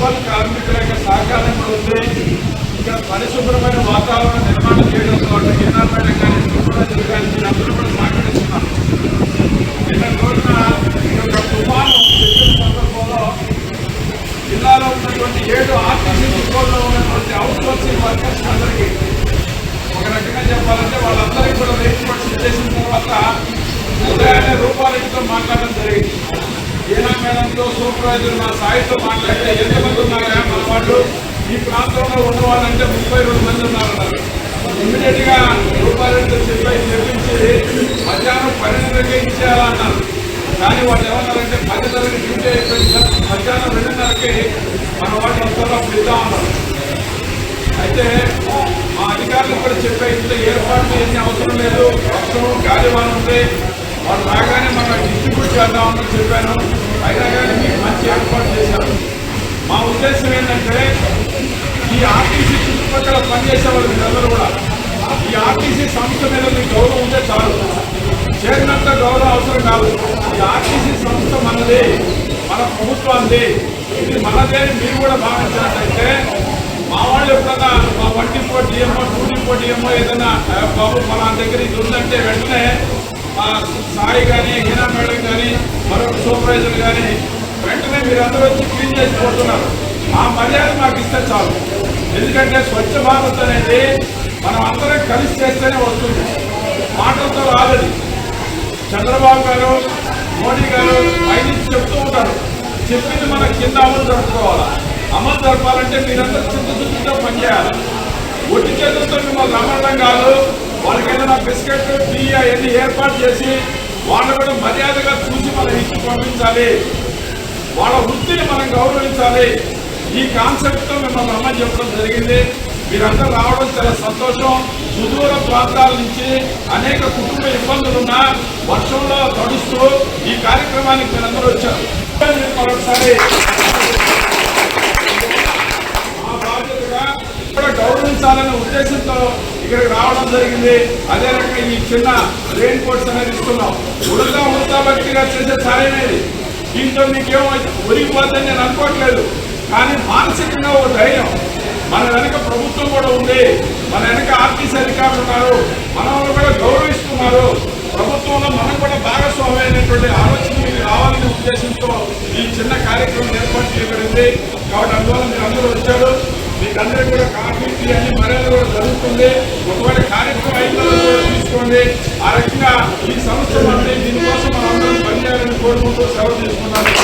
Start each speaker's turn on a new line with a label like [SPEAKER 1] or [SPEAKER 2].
[SPEAKER 1] Municipal కార్మికుల యొక్క సహకారం కూడా ఉంది. ఇంకా పరిశుభ్రమైన వాతావరణం నిర్మాణం చేయడం ద్వారా ఎన్ఆర్పేట కానీ సూపర్వైజర్ కానీ అందరూ కూడా సహకరిస్తున్నాం నిన్న రోజున ఈ యొక్క తుఫాను వచ్చిన సందర్భంలో జిల్లాలో ఉన్నటువంటి ఏడు ఆర్టీసీ డిపోల్లో ఉన్నటువంటి అవుట్ సోర్సింగ్ వర్కర్స్ అందరికీ ఒక రకంగా చెప్పాలంటే వాళ్ళందరికీ కూడా రేట్ పర్సెంట్ చేసిన తర్వాత ఉదయాన్నే రూపాయలతో మాట్లాడడం జరిగింది. సమ్మేళనంలో సూపర్వైజర్ మా సాయితో మాట్లాడితే ఎంతమంది ఉన్నారా మన వాళ్ళు ఈ ప్రాంతంలో ఉన్న వాళ్ళంటే ముప్పై రెండు మంది ఉన్నారన్నారు ఇమీడియట్గా రూపాయలతో చెప్పి చెప్పించి మధ్యాహ్నం పన్నెండుకే ఇచ్చేయాలన్నారు కానీ వాళ్ళు ఏమన్నారంటే పదిన్నరకి డ్యూటీ అయిపోయింది సార్ మధ్యాహ్నం రెండున్నరకి మన వాళ్ళు అంతలో ఇద్దాం అన్నారు. అయితే మా అధికారులు కూడా చెప్పే ఇంట్లో ఏర్పాట్లు ఏమీ అవసరం లేదు వర్షం గాలివాన ఉంది వాళ్ళు రాగానే మనం డిస్ట్రిబ్యూట్ చేద్దామని చెప్పాను. అయినా కానీ మీకు మంచి ఏర్పాటు చేశారు. మా ఉద్దేశం ఏంటంటే ఈ ఆర్టీసీ చుట్టుపక్కల పనిచేసే వాళ్ళు మీరందరూ కూడా ఈ ఆర్టీసీ సంస్థ మీద మీకు గౌరవం ఉంటే చాలు. చేరినంత గౌరవం అవసరం కాదు. ఈ ఆర్టీసీ సంస్థ మనది మన ప్రభుత్వాన్ని ఇది మనదే మీరు కూడా భావించినట్టయితే మా వాళ్ళు ఎప్పుడన్నా మా వంటి పోటీ ఏమో టూటీ పోటీ ఏమో ఏదైనా బాబు మన దగ్గర ఇది ఉందంటే వెంటనే ఆ సాయి కానీ హీనా మేడం కానీ మరొక సూపర్వైజర్ కానీ వెంటనే మీరందరూ వచ్చి క్లీన్ చేసి పోతున్నారు. ఆ మర్యాద మాకు ఇస్తే చాలు. ఎందుకంటే స్వచ్ఛ భారత్ అనేది మనం అందరం కలిసి చేస్తేనే వస్తుంది. మాటలతో రాలేదు చంద్రబాబు గారు మోడీ గారు పైనుంచి చెప్తూ ఉంటారు. చెప్పింది మనం కింద అమలు జరుపుకోవాలా? అమలు జరపాలంటే మీరందరూ చిత్తశుద్ధితో పనిచేయాలి. ఒట్టి చేతులతో మిమ్మల్ని రమ్మడం కాదు. ఏదైనా బిస్కెట్ టీ అవన్నీ ఏర్పాటు చేసి వాళ్ళు కూడా మర్యాదగా చూసి మన ఇచ్చి పంపించాలి. వాళ్ళ వృత్తిని మనం గౌరవించాలి. ఈ కాన్సెప్ట్తో మిమ్మల్ని రమ్మని చెప్పడం జరిగింది. మీరందరూ రావడం చాలా సంతోషం. సుదూర ప్రాంతాల నుంచి అనేక కుటుంబ ఇబ్బందులున్నా వర్షంలో తడుస్తూ ఈ కార్యక్రమానికి మీరందరూ వచ్చారు. మరొకసారి ఆ బాధ్యతగా గౌరవించాలనే ఉద్దేశంతో ఇక్కడికి రావడం జరిగింది. అదే రకంగా ఈ చిన్న రెయిన్ కోట్స్ అనేది ఇస్తున్నాం ఉడతా ఉడతా భక్తిగా చేసే సాయమేది దీంతో మీకేమో ఒరిగిపోద్దని నేను అనుకోవట్లేదు. కానీ మానసికంగా ఓ ధైర్యం. మన వెనక ప్రభుత్వం కూడా ఉంది. మన వెనక ఆర్టీసీ అధికారులు ఉన్నారు. మనల్ని కూడా గౌరవిస్తున్నారు. ప్రభుత్వంలో మనం కూడా భాగస్వామి అయినటువంటి ఆలోచన మీకు రావాలనే ఉద్దేశంతో ఈ చిన్న కార్యక్రమం ఏర్పాటు చేయబడింది. కాబట్టి అందువల్ల మీరు అందరూ వచ్చారు. మీకందరూ కూడా కాఫీ టీ అని మర్యాద కూడా జరుగుతుంది ఒకవేళ కార్యక్రమం అయిన కూడా తీసుకోండి. ఆ రకంగా ఈ సంస్థ దీనికోసం మనం అందరం పనిచేయాలని కోరుకుంటూ సెలవు తీసుకున్నాను